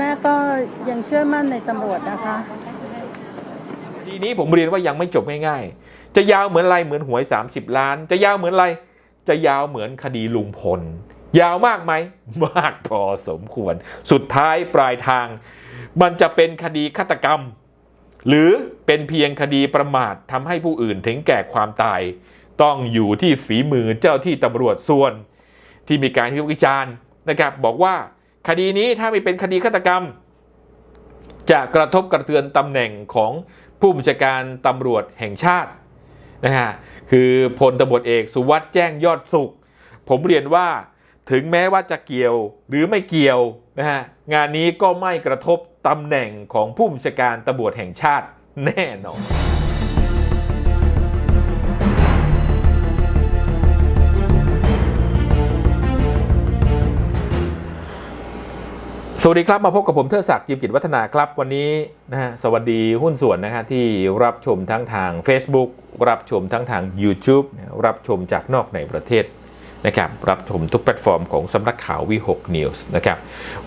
แม่ก็ยังเชื่อมั่นในตำรวจนะคะ ทีนี้ผมเรียนว่ายังไม่จบง่ายๆ จะยาวเหมือนอะไรเหมือนหวย 30 ล้าน จะยาวเหมือนอะไร จะยาวเหมือนคดีลุงพล ยาวมากไหม มากพอสมควร สุดท้ายปลายทาง มันจะเป็นคดีฆาตกรรม หรือเป็นเพียงคดีประมาททำให้ผู้อื่นถึงแก่ความตาย ต้องอยู่ที่ฝีมือเจ้าที่ตำรวจส่วน ที่มีการวิพากษ์วิจารณ์นะครับบอกว่า คดีนี้ถ้าไม่เป็นคดีฆาตกรรม จะกระทบกระเทือนตำแหน่งของผู้บัญชาการตำรวจแห่งชาตินะฮะคือพลตำรวจเอกสุวัสด์แจ้งยอดสุข ผมเรียนว่าถึงแม้ว่าจะเกี่ยวหรือไม่เกี่ยวนะฮะงานนี้ก็ไม่กระทบตำแหน่งของผู้บัญชาการตำรวจแห่งชาติแน่นอน สวัสดีครับ มาพบกับผมเทิดศักดิ์จิมกิจวัฒนาครับ วันนี้นะฮะสวัสดีหุ้นส่วนนะฮะที่รับชมทั้งทาง Facebook รับชมทั้งทาง YouTube รับชมจากนอกในประเทศ นะครับรับชมทุกแพลตฟอร์มของสำนักข่าววิหกนิวส์นะครับ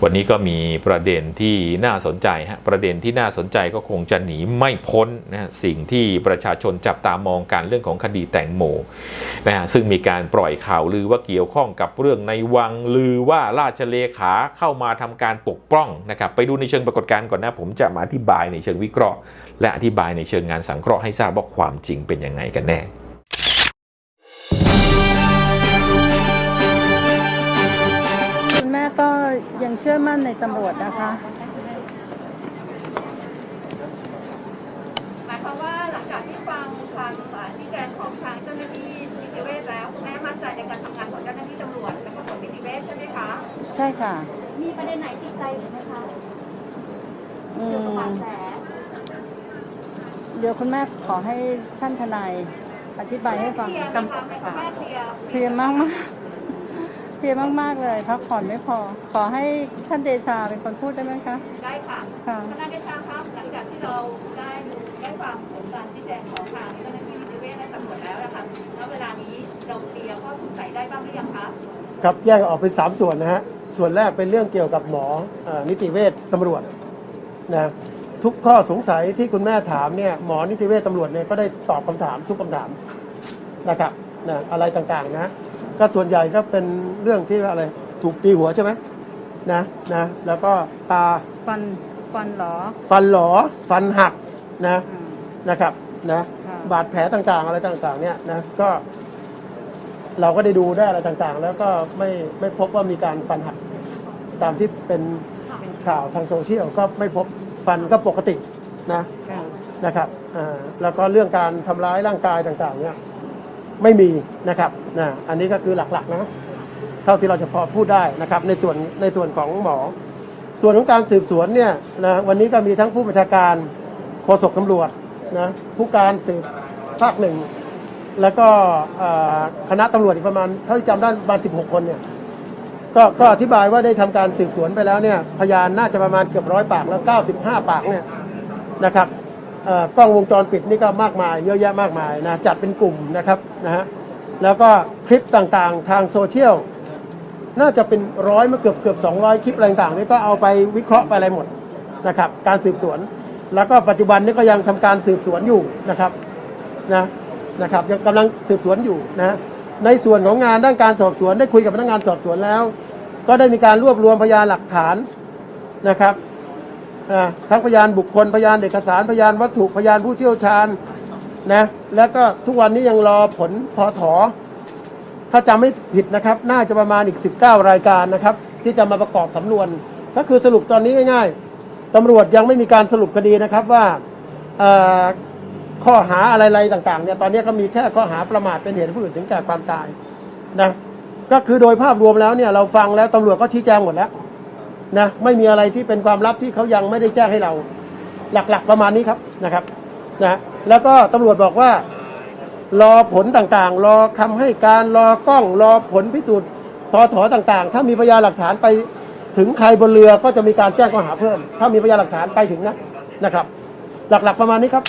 วันนี้ก็มีประเด็นที่น่าสนใจฮะประเด็นที่น่าสนใจก็คงจะหนีไม่พ้นนะสิ่งที่ประชาชนจับตามองการเรื่องของคดีแตงโมนะฮะซึ่งมีการปล่อยข่าวลือว่าเกี่ยวข้องกับเรื่องในวังลือว่าราชเลขาเข้ามาทำการปกป้องนะครับไปดูในเชิงปรากฏการณ์ก่อนนะผมจะมาอธิบายในเชิงวิเคราะห์ และอธิบายในเชิงงานสังเคราะห์ให้ทราบว่าความจริงเป็นยังไงกันแน่ ยังเชื่อมั่นในตำรวจนะคะ หมายความว่าหลังจากที่ฟังคำอ่าชี้แจงของทางเจ้าหน้าที่นิติเวชแล้วคุณแม่มั่นใจในการทำงานของเจ้าหน้าที่ตำรวจและก็ของนิติเวชใช่ไหมคะ ใช่ค่ะ มีประเด็นไหนติดใจหรือไหมคะอืเกี่ยวกับมบาดแผลเดี๋ยวคุณแม่ขอให้ท่านทนายอธิบายให้ฟังเคลียร์นะคะให้คุณแม่เคลียร์เพลียมากมากๆเพ ลียมาก ๆ เลย พักผ่อนไม่พอ ขอให้ท่านเดชาเป็นคนพูดได้ไหมคะ ได้ค่ะค่ะ ทนายเดชาครับหลังจากที่เราได้ดูได้ฟังผลการชี้แจงของทางเจ้าหน้าที่นิติเวชและตำรวจแล้วนะคะแล้วเวลานี้เราเคลียร์ข้อสงสัยได้บ้างหรือยังคะครับแยกออกเป็นสามส่วนนะฮะ ส่วนแรกเป็นเรื่องเกี่ยวกับหมอเอ่อนิติเวชตำรวจนะทุกข้อสงสัยที่คุณแม่ถามเนี่ยหมอนิติเวชตำรวจเนี่ยก็ได้ตอบคำถามทุกคำถามนะครับ นะอะไรต่างๆนะ ก็ส่วนใหญ่ก็เป็นเรื่องที่ว่าอะไรถูกตีหัวใช่ไหมนะนะแล้วก็ตาฟันฟันเหรอฟันหลอฟันหักนะอืม นะครับนะค่ะ บาดแผลต่างๆ อะไรต่างๆ เนี่ยนะก็ เราก็ได้ดูได้อะไรต่างๆ แล้วก็ไม่ไม่พบว่ามีการฟันหัก ตามที่เป็นข่าวทางโซเชียลก็ไม่พบฟันก็ปกตินะ ค่ะนะครับอ่าแล้วก็เรื่องการทำร้ายร่างกายต่างๆเนี่ย ไม่มีนะครับนะอันนี้ก็คือหลักๆนะเท่าที่เราจะพอพูดได้นะครับ ในส่วนในส่วนของหมอ ส่วนของการสืบสวนเนี่ยนะวันนี้ก็มีทั้งผู้บัญชาการโฆษกตำรวจนะผู้การสืบภาคหนึ่งแล้วก็คณะตำรวจอีกประมาณเท่าที่จำได้ประมาณ 16 คนเนี่ยก็ก็อธิบายว่าได้ทำการสืบสวนไปแล้วเนี่ยพยานน่าจะประมาณเกือบร้อยปากแล้ว 95 ปากเนี่ยนะครับ กล้องวงจรปิดนี่ก็มากมาย เยอะแยะมากมายนะจัดเป็นกลุ่มนะครับนะฮะแล้วก็คลิปต่างๆทางโซเชียลน่าจะเป็นร้อยมาเกือบเกือบสองร้อยคลิปอะไรต่างๆนี่ก็เอาไปวิเคราะห์ไปอะไรหมดนะครับ การสืบสวน แล้วก็ปัจจุบันนี้ก็ยังทำการสืบสวนอยู่นะครับนะนะครับ ยังกำลังสืบสวนอยู่นะในส่วนของงานด้านการสอบสวนได้คุยกับพนักงานสอบสวนแล้ว ก็ได้มีการรวบรวมพยานหลักฐานนะครับ ทั้งพยานบุคคลพยานเอกสารพยานวัตถุพยานผู้เชี่ยวชาญนะแล้วก็ทุกวันนี้ยังรอผลพอถอถ้าจำไม่ผิดนะครับ น่าจะประมาณอีก 19 รายการนะครับ ที่จะมาประกอบสำนวน ก็คือสรุปตอนนี้ง่ายๆตำรวจยังไม่มีการสรุปคดีนะครับว่าข้อหาอะไรๆต่างๆเนี่ยตอนนี้ก็มีแค่ข้อหาประมาทเป็นเหตุผู้อื่นถึงแก่ความตายนะก็คือโดยภาพรวมแล้วเนี่ยเราฟังแล้วตำรวจก็ชี้แจงหมดแล้ว นะไม่มีอะไรที่เป็นความลับที่เขายังไม่ได้แจ้งให้เรา หลักๆประมาณนี้ครับนะครับนะแล้วก็ตำรวจบอกว่า รอผลต่างๆ รอคำให้การรอกล้องรอผลพิสูจน์พอถอต่างๆ ถ้ามีพยานหลักฐานไปถึงใครบนเรือก็จะมีการแจ้งข้อหาเพิ่ม ถ้ามีพยานหลักฐานไปถึงนะนะครับ หลักๆประมาณนี้ครับ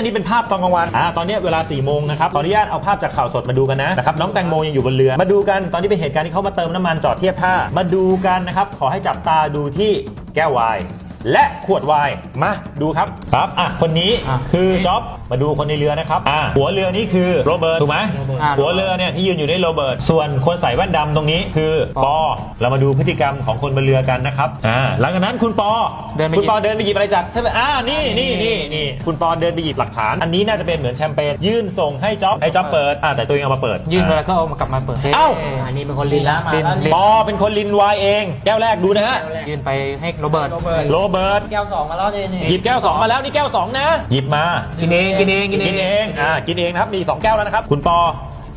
อันนี้เป็นภาพตอนกลางวันอ่าตอนนี้เวลา4ี่โมงนะครับขออนุญาตเอาภาพจากข่าวสดมาดูกันนะนะครับน้องแตงโมยังอยู่บนเรือมาดูกันตอนนี้เป็นเหตุการณ์ที่เขามาเติมน้ำมันจอดเทียบท่ามาดูกันนะครับขอให้จับตาดูที่แก้ววาย และขวดไวน์มาดูครับครับอะคนนี้อะคือจ็อบมาดูคนในเรือนะครับอะหัวเรือนี่คือโรเบิร์ตถูกไหมอะหัวเรือเนี่ยที่ยืนอยู่ในโรเบิร์ตส่วนคนใส่แว่นดำตรงนี้คือปอเรามาดูพฤติกรรมของคนบนเรือกันนะครับอ่าหลังจากนั้นคุณปอเดินไปคุณหยิบปอเดินไปหยิบอะไรจากอ่านี่นี่นี่นี่คุณปอเดินไปหยิบหลักฐาน อันนี้น่าจะเป็นเหมือนแชมเปญยื่นส่งให้จ็อบให้จ็อบเปิดอ่าแต่ตัวเองเอามาเปิด ยื่นไปอะแล้วก็เอามากลับมาเปิดเอ้าอันนี้เป็นคนลินละลินลินปอเป็นคนลินไวน์เองแก้วแรกดูนะฮะยื่นไปให้โรเบิร์ตโรเบิร์ตแก้วสองมาแล้วนี่นี่หยิบแก้วสองมาแล้วนี่แก้วสองนะ หยิบมา กินเองกินเองกินเอกินงเองอ่ากินเองนะครับมีสองแก้วแล้วนะครับ คุณปอ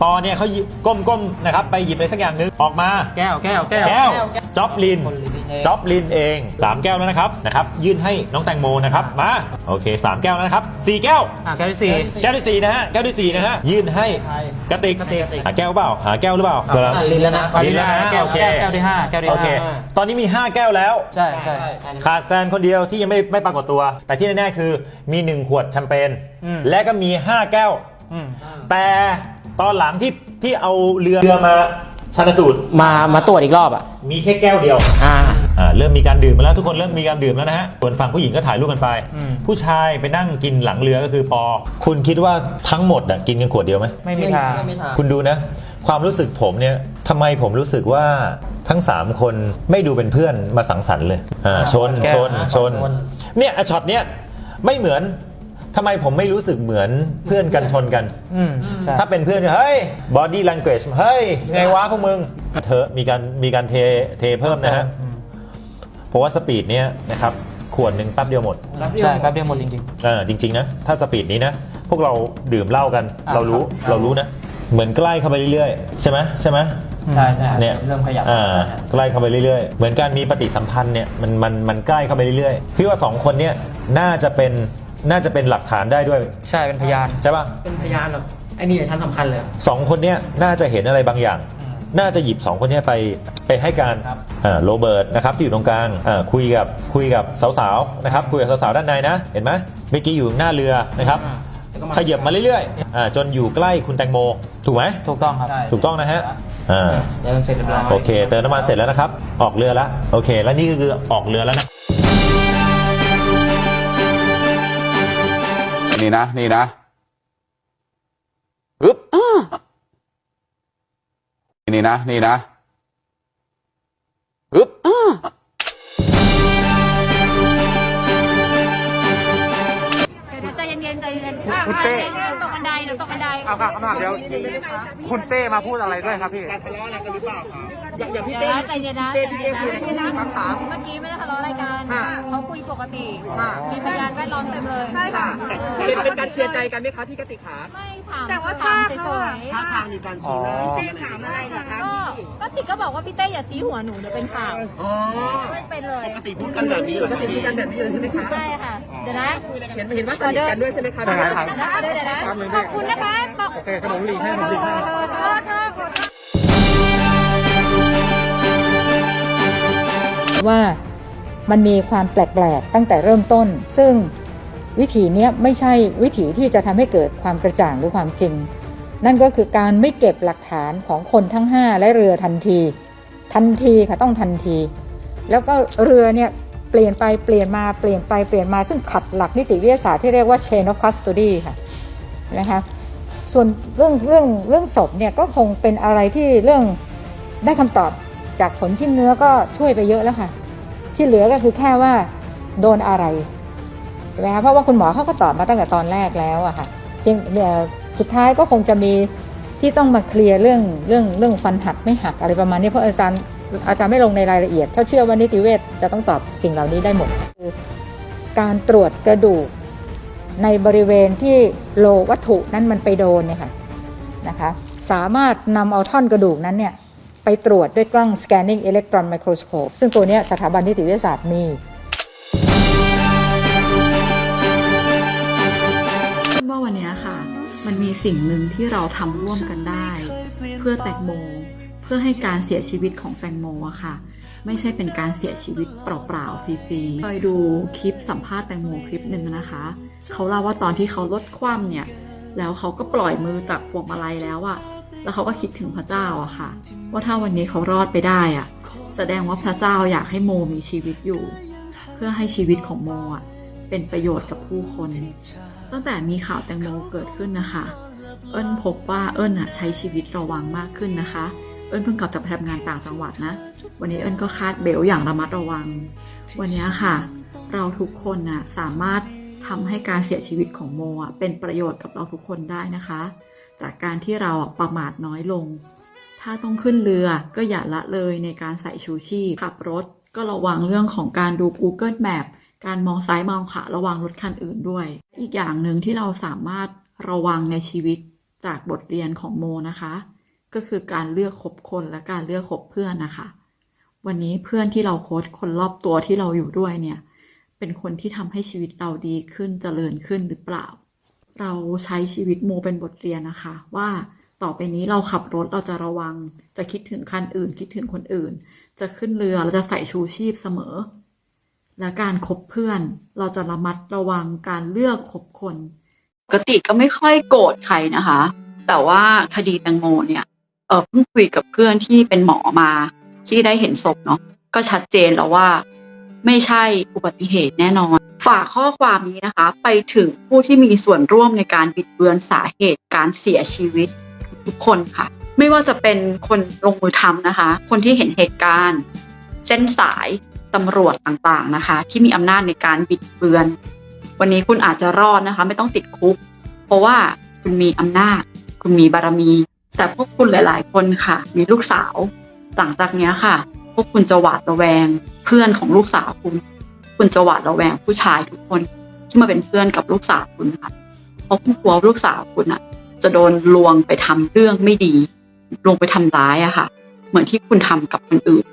ปอเนี่ยเขาหยิบก้มก้มนะครับไปหยิบอะไรสักอย่างหนึงออกมา แก้วแก้วแก้ว แก้วจ็อบลินคนลินเอง จ็อบลินเองสามแก้วแล้วนะครับนะครับยื่นให้น้องแตงโมนะครับมาโอเคสามแก้วแล้วนะครับสี่แก้ว อะแก้วที่สี่ แก้วที่สี่นะฮะแก้วที่สี่นะฮะยื่นให้กระติกกระติก หาแก้วเปล่าหาแก้วหรือเปล่าอะลินแล้วนะลินแล้วนะแก้วโอเค แก้วที่ห้าแก้วที่โอเค ห้าตอนนี้มีห้าแก้วแล้ว ใช่ใช่ ขาดแซนคนเดียวที่ยังไม่ไม่ปรากฏตัว แต่ที่แน่ๆคือมี 1 ขวดแชมเปญอืม และก็มี 5 แก้ว อืมแต่ ตอนหลังที่ที่เอาเรือเรือมาชันสูตร มามาตรวจอีกรอบอะมีแค่แก้วเดียว อ่า อ่าเริ่มมีการดื่มมาแล้วทุกคนเริ่มมีการดื่มแล้วนะฮะส่วนฝั่งผู้หญิงก็ถ่ายรูปกันไป อืม ผู้ชายไปนั่งกินหลังเรือก็คือปอ คุณคิดว่าทั้งหมดอะกินกันขวดเดียวไหม ไม่มีทางคุณดูนะ ความรู้สึกผมเนี่ยทำไมผมรู้สึกว่าทั้ง 3 คนไม่ดูเป็นเพื่อนมาสังสรรค์เลยอ่าชนแก้ชวนนะชน ชน เนี่ยอะช็อตเนี้ยไม่เหมือน ทำไมผมไม่รู้สึกเหมือนเพื่อนกันชนกัน อืมใช่ถ้าเป็นเพื่อนจะเฮ้ย body language เฮ้ย ไงวะพวกมึงเธอมีการมีการเทเทเพิ่มนะฮะเพราะว่าสปีดเนี้ยนะครับขวดหนึ่งแป๊บเดียวหมดใช่แป๊บเดียวหมดจริง เออจริง ๆ นะ ถ้าสปีดนี้นะ พวกเราดื่มเหล้ากัน อ่าเรารู้ครับ เรารู้นะ เหมือนใกล้เข้าไปเรื่อยๆ ใช่ไหมใช่ไหม ใช่ใช่เนี่ยเริ่มขยับอ่าใกล้เข้าไปเรื่อยๆ เหมือนการมีปฏิสัมพันธ์เนี่ยมันมันมันใกล้เข้าไปเรื่อยๆ พี่ว่าสองคนเนี่ยน่าจะเป็น น่าจะเป็นหลักฐานได้ด้วยๆใช่เป็นพยาน ใช่ป่ะเป็นพยานหรอกไอ้นี่ชั้นสำคัญเลยอะสองคนเนี่ยน่าจะเห็นอะไรบางอย่าง น่าจะหยิบสองคนเนี้ไปไปให้การครับอ่าโรเบิร์ตนะครับที่อยู่ตรงกลางอ่าคุยกับคุยกับสาวๆนะครับคุยกับสาวๆด้านในนะเห็นไหมเมื่อกี้อยู่หน้าเรือนะครับแล้วก็มาขยับมาเรื่อยๆอ่าจนอยู่ใกล้คุณแตงโม ถูกไหมถูกต้องครับใช่ถูกต้องนะฮะอ่าเริ่มเสร็จเรียบร้อย โอเคเติมน้ำมันเสร็จแล้วนะครับ ออกเรือแล้วโอเค แล้วนี่ก็คือออกเรือแล้วนะ นี่นะ นี่นะอึ๊บนี่นะ นี่นะอึ๊บเดี๋ยวใจเย็นๆใจเย็นๆอะอะเดี๋ยวตกบันไดเดี๋ยวตกบันได เอาค่ะคำถามเดียวคุณเต้มาพูดอะไรด้วยครับพี่อ ย่างพี่เต้ใจเย็นนะเต้พี่เต้คุยคำถาม เมื่อกี้ไม่ได้ทะเลาะอะไรกันเขาคุยปกติมีพยานแวดล้อมเต็มเลยใช่ค่ะ เป็นเป็นการเคลียร์ใจกันไหมคะพี่กติกขา ไม่ถามแต่ว่าท่าเขาอะท่าทางมีการชี้หน้าพี่เต้ถามอะไรเหรอคะก็ก็ติกก็บอกว่าพี่เต้อย่าชี้หัวหนูเดี๋ยวเป็นข่าวอ๋อไม่เป็นเลยปกติพูดกันแบบนี้เหรอปกติพูดกันแบบนี้เลยใช่ไหมคะ ใช่ค่ะ เดี๋ยวนะเห็นเห็นว่าสนิทกันด้วยใช่ไหมคะเดี๋ยวนะเดี๋ยวนะขอบคุณนะคะบอกโอเคขนมหลีกให้ขนมหลีกให้ เธอเธอเธอขอโทษ ว่ามันมีความแปลกๆตั้งแต่เริ่มต้น ซึ่งวิธีนี้ไม่ใช่วิธีที่จะทำให้เกิดความกระจ่างหรือความจริง นั่นก็คือการไม่เก็บหลักฐานของคนทั้ง 5 และเรือทันที ทันทีค่ะต้องทันที แล้วก็เรือเนี่ยเปลี่ยนไปเปลี่ยนมาเปลี่ยนไปเปลี่ยนมาซึ่งขัดหลักนิติวิทยาศาสตร์ที่เรียกว่า chain of custody ค่ะนะคะส่วนเรื่องเรื่องเรื่องศพเนี่ยก็คงเป็นอะไรที่เรื่องได้คำตอบ จากผลชิ้นเนื้อก็ช่วยไปเยอะแล้วค่ะ ที่เหลือก็คือแค่ว่าโดนอะไรใช่ไหมคะเพราะว่าคุณหมอเขาก็ตอบมาตั้งแต่ตอนแรกแล้วอะค่ะเพียงเอ่อสุดท้ายก็คงจะมีที่ต้องมาเคลียร์เรื่องเรื่องเรื่องฟันหักไม่หักอะไรประมาณนี้เพราะอาจารย์อาจารย์ไม่ลงในรายละเอียดถ้าเชื่อว่านิติเวชจะต้องตอบสิ่งเหล่านี้ได้หมดคือการตรวจกระดูกในบริเวณที่โลวัตถุนั้นมันไปโดนเนี่ยค่ะนะคะสามารถนำเอาท่อนกระดูกนั้นเนี่ย ไปตรวจด้วยกล้อง scanning electron microscope ซึ่งตัวนี้สถาบันนิติวิทยาศาสตร์มีว่าวันนี้ค่ะ มันมีสิ่งหนึ่งที่เราทำร่วมกันได้ เพื่อแตงโม เพื่อให้การเสียชีวิตของแตงโมอะค่ะ ไม่ใช่เป็นการเสียชีวิตเปล่าๆฟรีๆเคยดูคลิปสัมภาษณ์แตงโมคลิปหนึ่งนะคะ เขาเล่าว่าตอนที่เขาลดคว่ำเนี่ย แล้วเขาก็ปล่อยมือจากพวงมาลัยแล้วอะ แล้วเขาก็คิดถึงพระเจ้าอะค่ะ ว่าถ้าวันนี้เขารอดไปได้อะแสดงว่าพระเจ้าอยากให้โมมีชีวิตอยู่ เพื่อให้ชีวิตของโมอะเป็นประโยชน์กับผู้คน ตั้งแต่มีข่าวแตงโมเกิดขึ้นนะคะ เอิญพบว่าเอิญอะใช้ชีวิตระวังมากขึ้นนะคะ เอิญเพิ่งกลับจากทำงานต่างจังหวัดนะ วันนี้เอิญก็คาดเบลต์อย่างระมัดระวัง วันนี้ค่ะ เราทุกคนน่ะสามารถทำให้การเสียชีวิตของโมอะเป็นประโยชน์กับเราทุกคนได้นะคะ จากการที่เราประมาทน้อยลง ถ้าต้องขึ้นเรือก็อย่าละเลยในการใส่ชูชีพขับรถ ก็ระวังเรื่องของการดู Google Map การมองซ้ายมองขวาระวังรถคันอื่นด้วย อีกอย่างหนึ่งที่เราสามารถระวังในชีวิตจากบทเรียนของโมนะคะ ก็คือการเลือกคบคนและการเลือกคบเพื่อนนะคะ วันนี้เพื่อนที่เราโค้ชคนรอบตัวที่เราอยู่ด้วยเนี่ย เป็นคนที่ทำให้ชีวิตเราดีขึ้นเจริญขึ้นหรือเปล่า เราใช้ชีวิตโมเป็นบทเรียนนะคะ ว่าต่อไปนี้เราขับรถเราจะระวัง จะคิดถึงคันอื่น คิดถึงคนอื่น จะขึ้นเรือเราจะใส่ชูชีพเสมอ และการคบเพื่อน เราจะระมัดระวังการเลือกคบคนปกติก็ไม่ค่อยโกรธใครนะคะ แต่ว่าคดีแตงโมเนี่ยเออเพิ่งคุยกับเพื่อนที่เป็นหมอมาที่ได้เห็นศพเนาะก็ชัดเจนแล้วว่า ไม่ใช่อุบัติเหตุแน่นอน ฝากข้อความนี้นะคะไปถึงผู้ที่มีส่วนร่วมในการบิดเบือนสาเหตุการเสียชีวิตทุกคนค่ะ ไม่ว่าจะเป็นคนลงมือทำนะคะ คนที่เห็นเหตุการณ์ เส้นสายตำรวจต่างๆนะคะ ที่มีอำนาจในการบิดเบือน วันนี้คุณอาจจะรอดนะคะ ไม่ต้องติดคุก เพราะว่าคุณมีอำนาจ คุณมีบารมี แต่พวกคุณหลาย ๆ คนค่ะ มีลูกสาว หลังจากนี้ค่ะ พวกคุณจะหวาดระแวง เพื่อนของลูกสาวคุณ คุณจะหวาดระแวงผู้ชายทุกคนที่มาเป็นเพื่อนกับลูกสาวคุณค่ะเพราะคุณกลัวลูกสาวคุณอะจะโดนลวงไปทำเรื่องไม่ดี ลวงไปทำร้ายอะค่ะ เหมือนที่คุณทำกับคนอื่น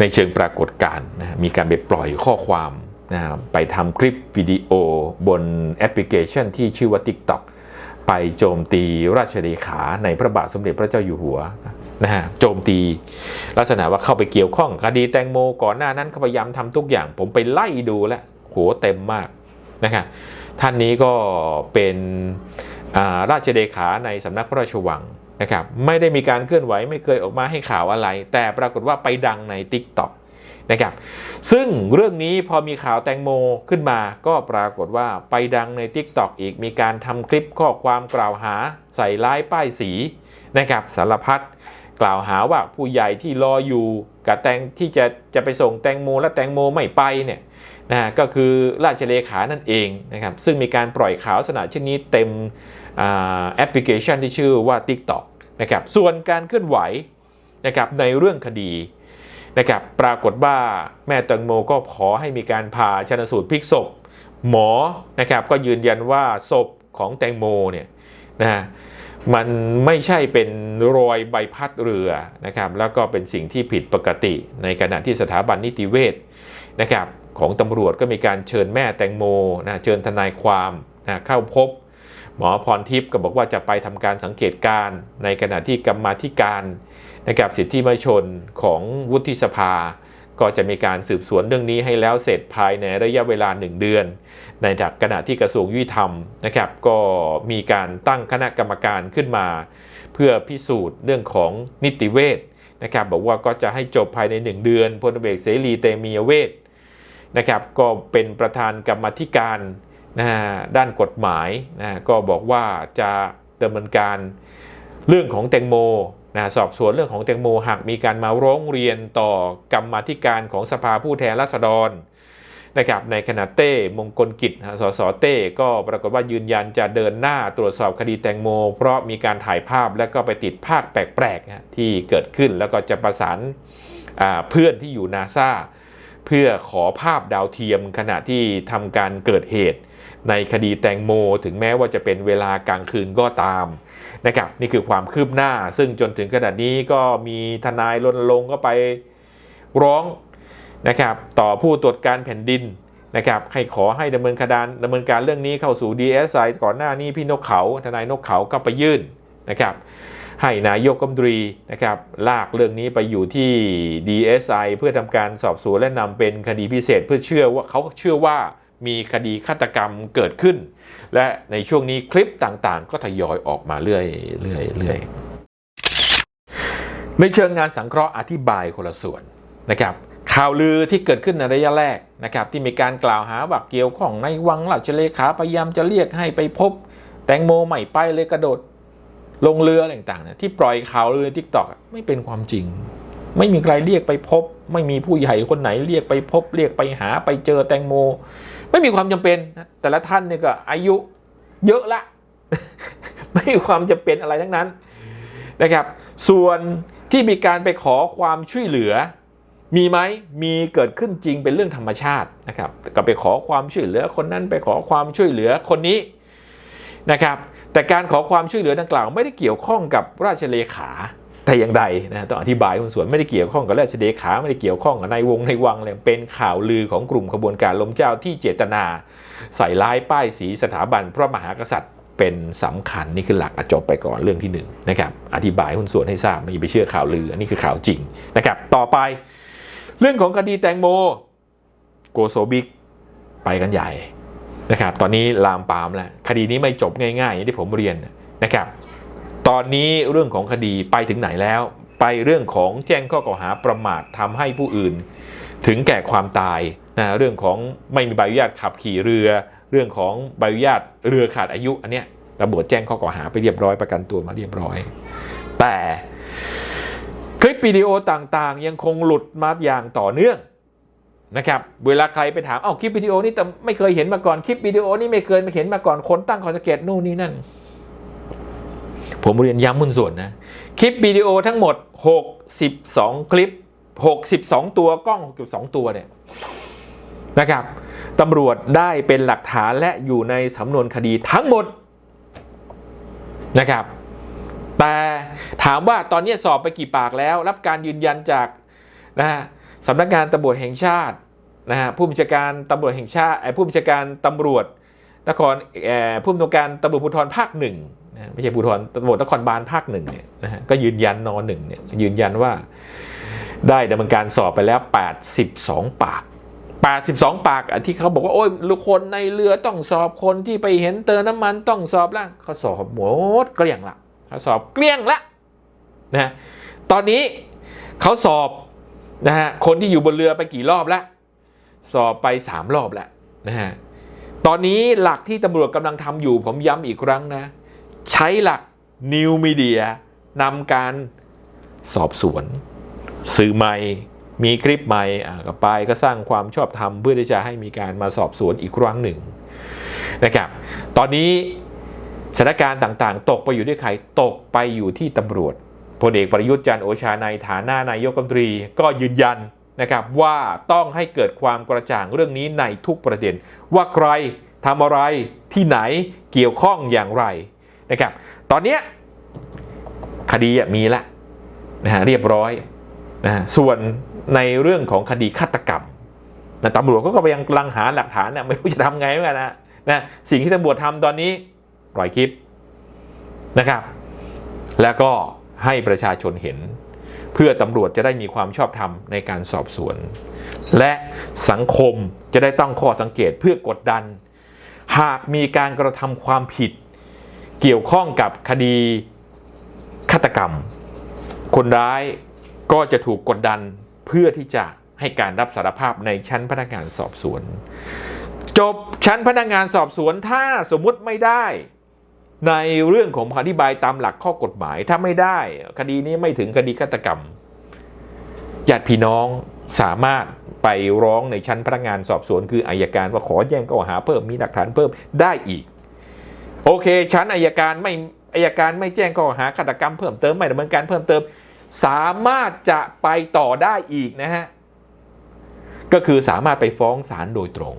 ในเชิงปรากฏการณ์นะมีการไปปล่อยข้อความนะไปทำคลิปวิดีโอบนแอปพลิเคชันที่ชื่อว่า TikTok ไปโจมตีราชเลขาในพระบาทสมเด็จพระเจ้าอยู่หัวนะฮะโจมตี ลักษณะว่าเข้าไปเกี่ยวข้องคดีแตงโมก่อนหน้านั้นเขาพยายามทำทุกอย่าง ผมไปไล่ดูแล้วโหเต็มมากนะครับท่านนี้ก็เป็นราชเลขาในสำนักพระราชวัง นะครับไม่ได้มีการเคลื่อนไหวไม่เคยออกมาให้ข่าวอะไร แต่ปรากฏว่าไปดังใน Tik t o อกนะครับซึ่งเรื่องนี้พอมีข่าวแตงโมขึ้นมา ก็ปรากฏว่าไปดังใน Tik t o อกอีกมีการทำคลิปข้อความกล่าวหาใส่ร้ายป้ายสีนะครับสารพัดกล่าวหาว่าผู้ใหญ่ที่รออยู่กับแตงที่จะจะไปส่งแตงโมและแตงโมไม่ไปเนี่ยนะก็คือราชเลขานั่นเองนะครับซึ่งมีการปล่อยข่าวลักษณะเช่นนี้เต็มแอปพลิเคชันที่ชื่อว่า TikTok นะครับส่วนการเคลื่อนไหวนะครับในเรื่องคดีนะครับปรากฏว่าแม่แตงโมก็ขอให้มีการผ่าชนสูตรพลิกศพ หมอนะครับก็ยืนยันว่าศพของแตงโมเนี่ยนะฮะมันไม่ใช่เป็นรอยใบพัดเรือนะครับแล้วก็เป็นสิ่งที่ผิดปกติ ในขณะที่สถาบันนิติเวชนะครับของตำรวจก็มีการเชิญแม่แตงโมนะเชิญทนายความนะเข้าพบ หมอพรทิพย์ก็บอกว่าจะไปทำการสังเกตการณ์ในขณะที่กรรมาธิการนะครับสิทธิมชนของวุฒิสภา ก็จะมีการสืบสวนเรื่องนี้ให้แล้วเสร็จภายในระยะเวลา 1 เดือน ในขณะที่กระทรวงยุติธรรมนะครับ ก็มีการตั้งคณะกรรมการขึ้นมา เพื่อพิสูจน์เรื่องของนิติเวชนะครับบอกว่าก็จะให้จบภายใน 1 เดือนพลเอกเสรีเตมียเวทนะครับก็เป็นประธานกรรมธิการ นะด้านกฎหมายนะก็บอกว่าจะดำเนินการเรื่องของแตงโมนะสอบสวนเรื่องของแตงโมหากมีการมาร้องเรียนต่อกรรมาธิการของสภาผู้แทนราษฎรนะครับในขณะเต้มงคลกิจสสเต้ก็ปรากฏว่ายืนยันจะเดินหน้าตรวจสอบคดีแตงโม เพราะมีการถ่ายภาพและก็ไปติดภาพแปลกๆที่เกิดขึ้นแล้วก็จะประสานเพื่อนที่อยู่นาซาเพื่อขอภาพดาวเทียมขณะที่ทำการเกิดเหตุ ในคดีแตงโม ถึงแม้ว่าจะเป็นเวลากลางคืนก็ตามนะครับนี่คือความคืบหน้า ซึ่งจนถึงขณะนี้ก็มีทนายรณรงค์ก็ไปร้องนะครับต่อผู้ตรวจการแผ่นดินนะครับให้ขอให้ดำเนินการดำเนินการเรื่องนี้เข้าสู่ DSI ก่อนหน้านี้พี่นกเขาทนายนกเขาก็ไปยื่นนะครับให้นายกรัฐมตรีนะครับลากเรื่องนี้ไปอยู่ที่ DSI เพื่อทำการสอบสวนและนำเป็นคดีพิเศษ เพื่อเชื่อว่าเขาเชื่อว่า มีคดีฆาตกรรมเกิดขึ้น และในช่วงนี้คลิปต่างๆ ก็ทยอยออกมาเรื่อยเรื่อยเรื่อยในเชิงงานสังเคราะห์อธิบายคนละส่วนนะครับข่าวลือที่เกิดขึ้นในระยะแรกนะครับที่มีการกล่าวหาว่าเกี่ยวข้องในวังราชเลขาพยายามจะเรียกให้ไปพบ แตงโมใหม่ไปเลยกระโดด ลงเรืออะไรต่างๆเนี่ยที่ปล่อยข่าวลือในทิกตอกไม่เป็นความจริง ไม่มีใครเรียกไปพบ ไม่มีผู้ใหญ่คนไหนเรียกไปพบ เรียกไปหาไปเจอแตงโม ไม่มีความจำเป็นนะแต่ละท่านเนี่ยก็อายุเยอะละ ไม่มีความจำเป็นอะไรทั้งนั้นนะครับ ส่วนที่มีการไปขอความช่วยเหลือ มีไหมมีเกิดขึ้นจริงเป็นเรื่องธรรมชาตินะครับ ก็ไปขอความช่วยเหลือคนนั้นไปขอความช่วยเหลือคนนี้นะครับ แต่การขอความช่วยเหลือดังกล่าว ไม่ได้เกี่ยวข้องกับราชเลขา แต่อย่างใดนะต้องอธิบายคุณส่วนไม่ได้เกี่ยวข้องกับราชเลขาไม่ได้เกี่ยวข้องกับในวงในวังเลยเป็นข่าวลือของกลุ่มขบวนการลมเจ้าที่เจตนา ใส่ร้ายป้ายสีสถาบันพระมหากษัตริย์เป็นสำคัญนี่คือหลักอจบไปก่อนเรื่องที่หนึ่งนะครับอธิบายหุ้นส่วนให้ทราบไม่ไปเชื่อข่าวลืออันนี้คือข่าวจริงนะครับต่อไป เรื่องของคดีแตงโมโกโซบิกไปกันใหญ่นะครับตอนนี้ลามปามแล้วคดีนี้ไม่จบง่ายๆอย่างที่ผมเรียนนะครับ ตอนนี้เรื่องของคดีไปถึงไหนแล้ว ไปเรื่องของแจ้งข้อกล่าวหาประมาททำให้ผู้อื่น ถึงแก่ความตายนะเรื่องของไม่มีใบอนุญาตขับขี่เรือ เรื่องของใบอนุญาตเรือขาดอายุอันเนี้ยตำรวจแจ้งข้อกล่าวหาไปเรียบร้อยประกันตัวมาเรียบร้อย แต่คลิปวิดีโอต่างๆ ยังคงหลุดมาอย่างต่อเนื่องนะครับเวลาใครไปถามเอ้าคลิปวิดีโอนี้แต่ไม่เคยเห็นมาก่อนคลิปวิดีโอนี้ไม่เคยมาเห็นมาก่อนคนตั้งข้อสังเกตนู่นนี่นั่น ผมเรียนย้ำมุนส่วนนะ คลิปวิดีโอทั้งหมด 62 คลิป 62 ตัวกล้อง 62 ตัวเนี่ยนะครับตำรวจได้เป็นหลักฐานและอยู่ในสำนวนคดีทั้งหมดนะครับ แต่ถามว่าตอนนี้สอบไปกี่ปากแล้ว รับการยืนยันจากนะฮะสำนักงานตำรวจแห่งชาตินะฮะผู้บัญชาการตำรวจแห่งชาติผู้บัญชาการตำรวจนครผู้บัญชาการตำรวจภูธรภาคหนึ่ง นะไม่ใช่ภูธรตำรวจนครบาลภาคหนึ่งเนี่ยนะฮะก็ยืนยันนอหนึ่งเนี่ยยืนยันว่าได้ดำเนินการสอบไปแล้ว 82 ปาก 82 ปากอะที่เขาบอกว่าโอ้ยคนในเรือต้องสอบคนที่ไปเห็นเติมน้ำมันต้องสอบแล้วเขาสอบหมดเกลี้ยงละเขาสอบเกลี้ยงละนะตอนนี้เขาสอบนะฮะคนที่อยู่บนเรือไปกี่รอบแล้ว สอบไป 3 รอบแล้วนะฮะตอนนี้หลักที่ตำรวจกำลังทำอยู่ผมย้ำอีกครั้งนะ ใช้หลักนิวมีเดียนำการสอบสวน สื่อใหม่มีคลิปใหม่อะก็ไปก็สร้างความชอบธรรมเพื่อที่จะให้มีการมาสอบสวนอีกครั้งหนึ่งนะครับ ตอนนี้สถานการณ์ต่างๆ ตกไปอยู่ที่ใครตกไปอยู่ที่ตำรวจพลเอกประยุทธ์จันโอชาในฐานะนายกรัฐมนตรีก็ยืนยันนะครับว่าต้องให้เกิดความกระจ่างเรื่องนี้ในทุกประเด็น ว่าใครทำอะไรที่ไหนเกี่ยวข้องอย่างไร นะครับ ตอนเนี้ยคดีมีละนะฮะเรียบร้อยนะส่วนในเรื่องของคดีฆาตกรรมนะตำรวจก็กำลังหาหลักฐานนะไม่รู้จะทำไงเหมือนกันนะนะสิ่งที่ตำรวจทำตอนนี้ปล่อยคลิปนะครับ แล้วก็ให้ประชาชนเห็น เพื่อตำรวจจะได้มีความชอบธรรมในการสอบสวน และสังคมจะได้ตั้งข้อสังเกตเพื่อกดดัน หากมีการกระทำความผิด เกี่ยวข้องกับคดีฆาตกรรม คนร้ายก็จะถูกกดดันเพื่อที่จะให้การรับสารภาพในชั้นพนักงานสอบสวน จบชั้นพนักงานสอบสวนถ้าสมมุติไม่ได้ ในเรื่องของอธิบายตามหลักข้อกฎหมายถ้าไม่ได้ คดีนี้ไม่ถึงคดีฆาตกรรมญาติพี่น้องสามารถไปร้องในชั้นพนักงานสอบสวนคืออายการว่าขอแจ้งข้อหาเพิ่มมีหลักฐานเพิ่มได้อีก โอเคชั้นอายการไม่อายการไม่แจ้งข้อหาฆาตกรรมเพิ่มเติมไม่ดำเนินการเพิ่มเติม สามารถจะไปต่อได้อีกนะฮะก็คือสามารถไปฟ้องศาลโดยตรง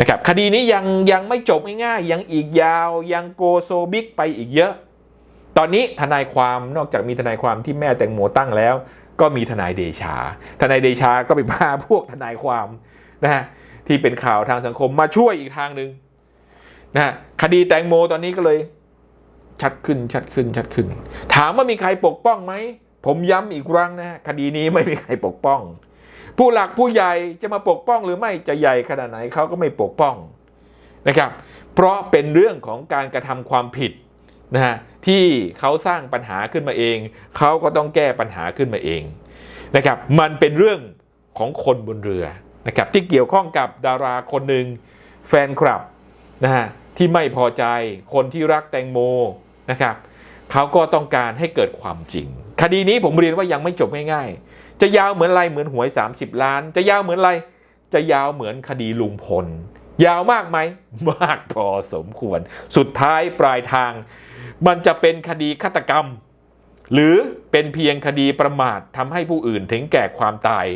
นะครับคดีนี้ยังยังไม่จบง่ายๆยังอีกยาวยังโกโซบิกไปอีกเยอะ ตอนนี้ทนายความนอกจากมีทนายความที่แม่แตงโมตั้งแล้ว ก็มีทนายเดชา ทนายเดชาก็ไปพาพวกทนายความนะฮะที่เป็นข่าวทางสังคมมาช่วยอีกทางหนึ่ง นะคดีแตงโมตอนนี้ก็เลย ชัดขึ้นชัดขึ้นชัดขึ้น ถามว่ามีใครปกป้องไหม ผมย้ำอีกครั้งนะฮะคดีนี้ไม่มีใครปกป้อง ผู้หลักผู้ใหญ่จะมาปกป้องหรือไม่จะใหญ่ขนาดไหนเขาก็ไม่ปกป้องนะครับ เพราะเป็นเรื่องของการกระทำความผิดนะฮะที่เขาสร้างปัญหาขึ้นมาเอง เขาก็ต้องแก้ปัญหาขึ้นมาเองนะครับ มันเป็นเรื่องของคนบนเรือนะครับที่เกี่ยวข้องกับดาราคนหนึ่งแฟนคลับนะฮะ ที่ไม่พอใจคนที่รักแตงโมนะครับเขาก็ต้องการให้เกิดความจริง คดีนี้ผมเรียนว่ายังไม่จบง่ายๆ จะยาวเหมือนอะไรเหมือนหวย 30 ล้าน จะยาวเหมือนอะไรจะยาวเหมือนคดีลุงพล ยาวมากไหมมากพอสมควร สุดท้ายปลายทาง มันจะเป็นคดีฆาตกรรม หรือเป็นเพียงคดีประมาททำให้ผู้อื่นถึงแก่ความตาย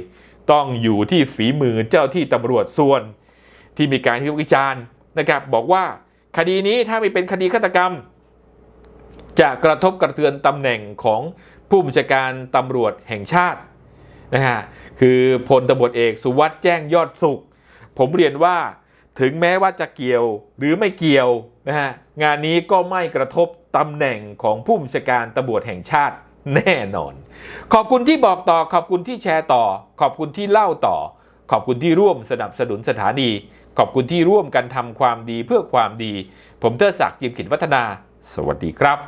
ต้องอยู่ที่ฝีมือเจ้าที่ตำรวจส่วน ที่มีการพิจารณ์นะครับบอกว่า คดีนี้ถ้าไม่เป็นคดีฆาตกรรม จะกระทบกระเทือนตำแหน่งของผู้บัญชาการตำรวจแห่งชาตินะฮะคือพลตำรวจเอกสุวัสด์แจ้งยอดสุข ผมเรียนว่าถึงแม้ว่าจะเกี่ยวหรือไม่เกี่ยวนะฮะงานนี้ก็ไม่กระทบตำแหน่งของผู้บัญชาการตำรวจแห่งชาติแน่นอน ขอบคุณที่บอกต่อขอบคุณที่แชร์ต่อ ขอบคุณที่เล่าต่อ ขอบคุณที่ร่วมสนับสนุนสถานี ขอบคุณที่ร่วมกันทำความดีเพื่อความดี ผมเตอร์ศักดิ์จิมขิดวัฒนา สวัสดีครับ